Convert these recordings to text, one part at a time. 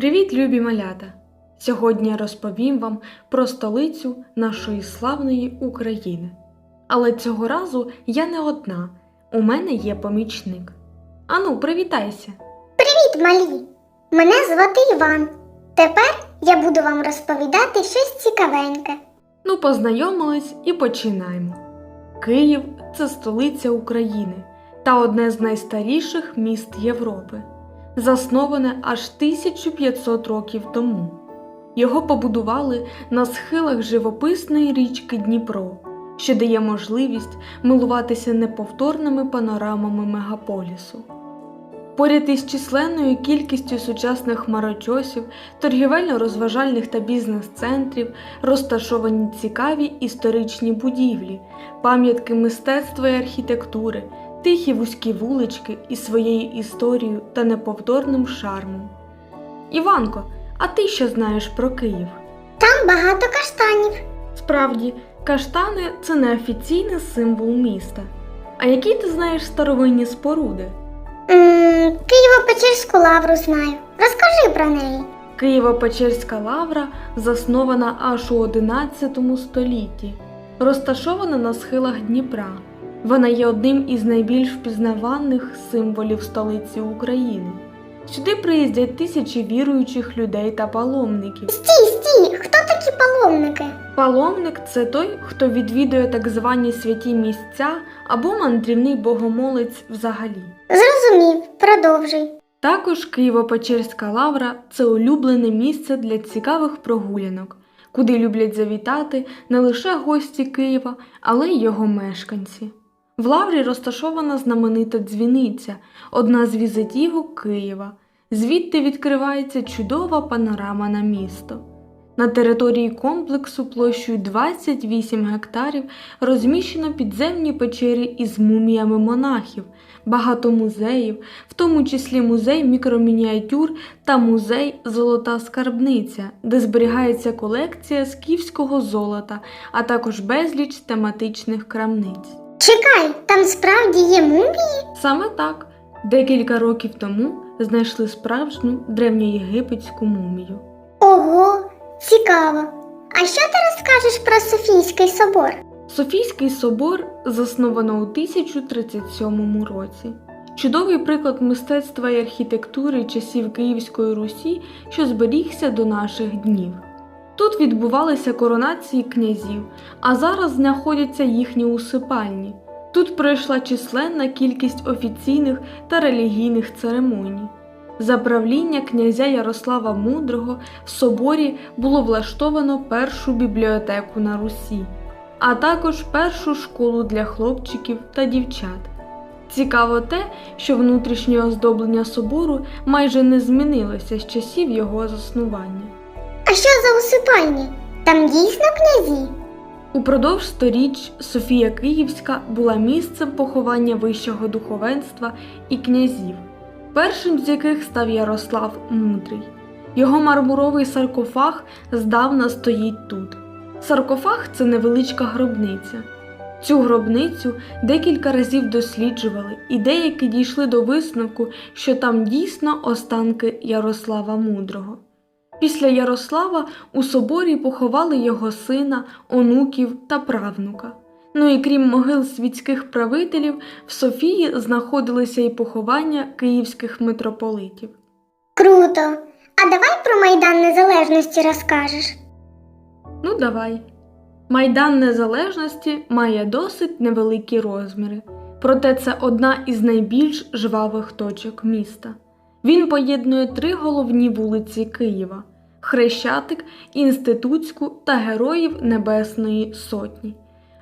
Привіт, любі малята! Сьогодні я розповім вам про столицю нашої славної України. Але цього разу я не одна, у мене є помічник. Ану, привітайся! Привіт, малі! Мене звати Іван. Тепер я буду вам розповідати щось цікавеньке. Ну, познайомились і починаємо. Київ це столиця України та одне з найстаріших міст Європи, засноване аж 1500 років тому. Його побудували на схилах живописної річки Дніпро, що дає можливість милуватися неповторними панорамами мегаполісу. Поряд із численною кількістю сучасних хмарочосів, торгівельно-розважальних та бізнес-центрів розташовані цікаві історичні будівлі, пам'ятки мистецтва і архітектури, тихі вузькі вулички із своєю історією та неповторним шармом. Іванко, а ти що знаєш про Київ? Там багато каштанів. Справді, каштани це неофіційний символ міста. А які ти знаєш старовинні споруди? Києво-Печерську лавру знаю. Розкажи про неї. Києво-Печерська лавра заснована аж у 11 столітті, розташована на схилах Дніпра. Вона є одним із найбільш впізнаваних символів столиці України. Сюди приїздять тисячі віруючих людей та паломників. Стій, стій! Хто такі паломники? Паломник це той, хто відвідує так звані святі місця або мандрівний богомолець взагалі. Зрозумів, продовжуй. Також Києво-Печерська лавра це улюблене місце для цікавих прогулянок, куди люблять завітати не лише гості Києва, але й його мешканці. В лаврі розташована знаменита дзвіниця, одна з візитівок Києва. Звідти відкривається чудова панорама на місто. На території комплексу площею 28 гектарів розміщено підземні печері із муміями монахів, багато музеїв, в тому числі музей мікромініатюр та музей Золота скарбниця, де зберігається колекція скіфського золота, а також безліч тематичних крамниць. Чекай, там справді є мумії? Саме так, декілька років тому знайшли справжню древньоєгипетську мумію. Ого, цікаво. А що ти розкажеш про Софійський собор? Софійський собор засновано у 1037 році. Чудовий приклад мистецтва і архітектури часів Київської Русі, що зберігся до наших днів. Тут відбувалися коронації князів, а зараз знаходяться їхні усипальні. Тут пройшла численна кількість офіційних та релігійних церемоній. За правління князя Ярослава Мудрого в соборі було влаштовано першу бібліотеку на Русі, а також першу школу для хлопчиків та дівчат. Цікаво те, що внутрішнє оздоблення собору майже не змінилося з часів його заснування. А що за усипальні? Там дійсно князі? Упродовж сторіч Софія Київська була місцем поховання вищого духовенства і князів, першим з яких став Ярослав Мудрий. Його мармуровий саркофаг здавна стоїть тут. Саркофаг це невеличка гробниця. Цю гробницю декілька разів досліджували, і деякі дійшли до висновку, що там дійсно останки Ярослава Мудрого. Після Ярослава у соборі поховали його сина, онуків та правнука. Ну і крім могил світських правителів, в Софії знаходилися і поховання київських митрополитів. Круто. А давай про Майдан Незалежності розкажеш. Ну давай. Майдан Незалежності має досить невеликі розміри, проте це одна із найбільш жвавих точок міста. Він поєднує три головні вулиці Києва: Хрещатик, Інститутську та Героїв Небесної Сотні.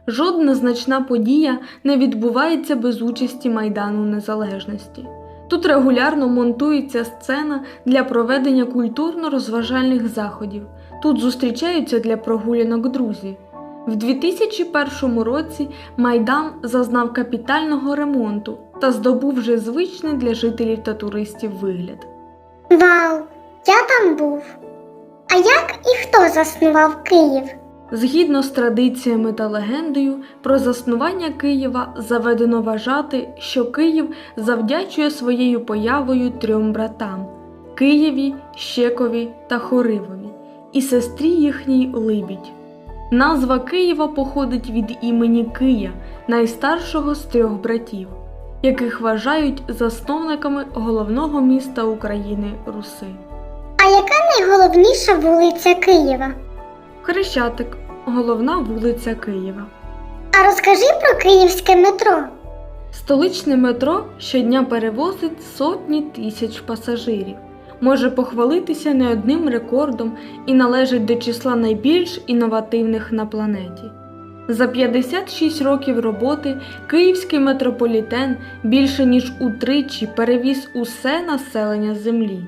Жодна значна подія не відбувається без участі Майдану Незалежності. Тут регулярно монтується сцена для проведення культурно-розважальних заходів. Тут зустрічаються для прогулянок друзі. В 2001 році Майдан зазнав капітального ремонту та здобув вже звичний для жителів та туристів вигляд. Вау, я там був. А як і хто заснував Київ? Згідно з традиціями та легендою про заснування Києва заведено вважати, що Київ завдячує своєю появою трьом братам Києві, Щекові та Хоривові і сестрі їхній Либідь. Назва Києва походить від імені Кия, найстаршого з трьох братів, яких вважають засновниками головного міста України Руси. А яка найголовніша вулиця Києва? Хрещатик головна вулиця Києва. А розкажи про київське метро. Столичне метро щодня перевозить сотні тисяч пасажирів, може похвалитися не одним рекордом і належить до числа найбільш інновативних на планеті. За 56 років роботи київський метрополітен більше ніж утричі перевіз усе населення землі.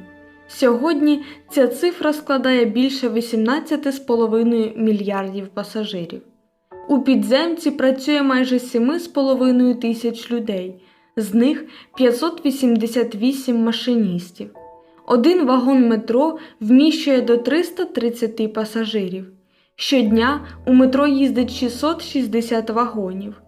Сьогодні ця цифра складає більше 18,5 мільярдів пасажирів. У підземці працює майже 7,5 тисяч людей, з них 588 машиністів. Один вагон метро вміщує до 330 пасажирів. Щодня у метро їздить 660 вагонів.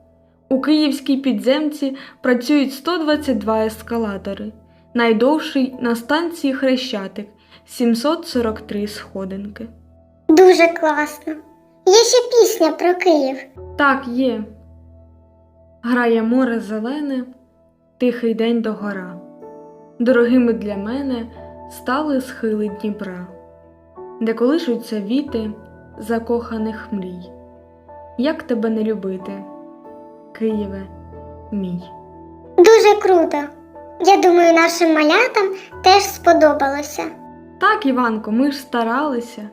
У київській підземці працюють 122 ескалатори, найдовший на станції Хрещатик 743 сходинки. Дуже класно. Є ще пісня про Київ. Так, є. Грає море зелене, тихий день догора. Дорогими для мене стали схили Дніпра, де колишуться віти закоханих мрій. Як тебе не любити, Києве мій? Дуже круто. Я думаю, нашим малятам теж сподобалося. Так, Іванко, ми ж старалися.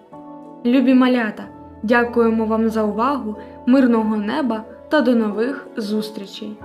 Любі малята, дякуємо вам за увагу, мирного неба та до нових зустрічей!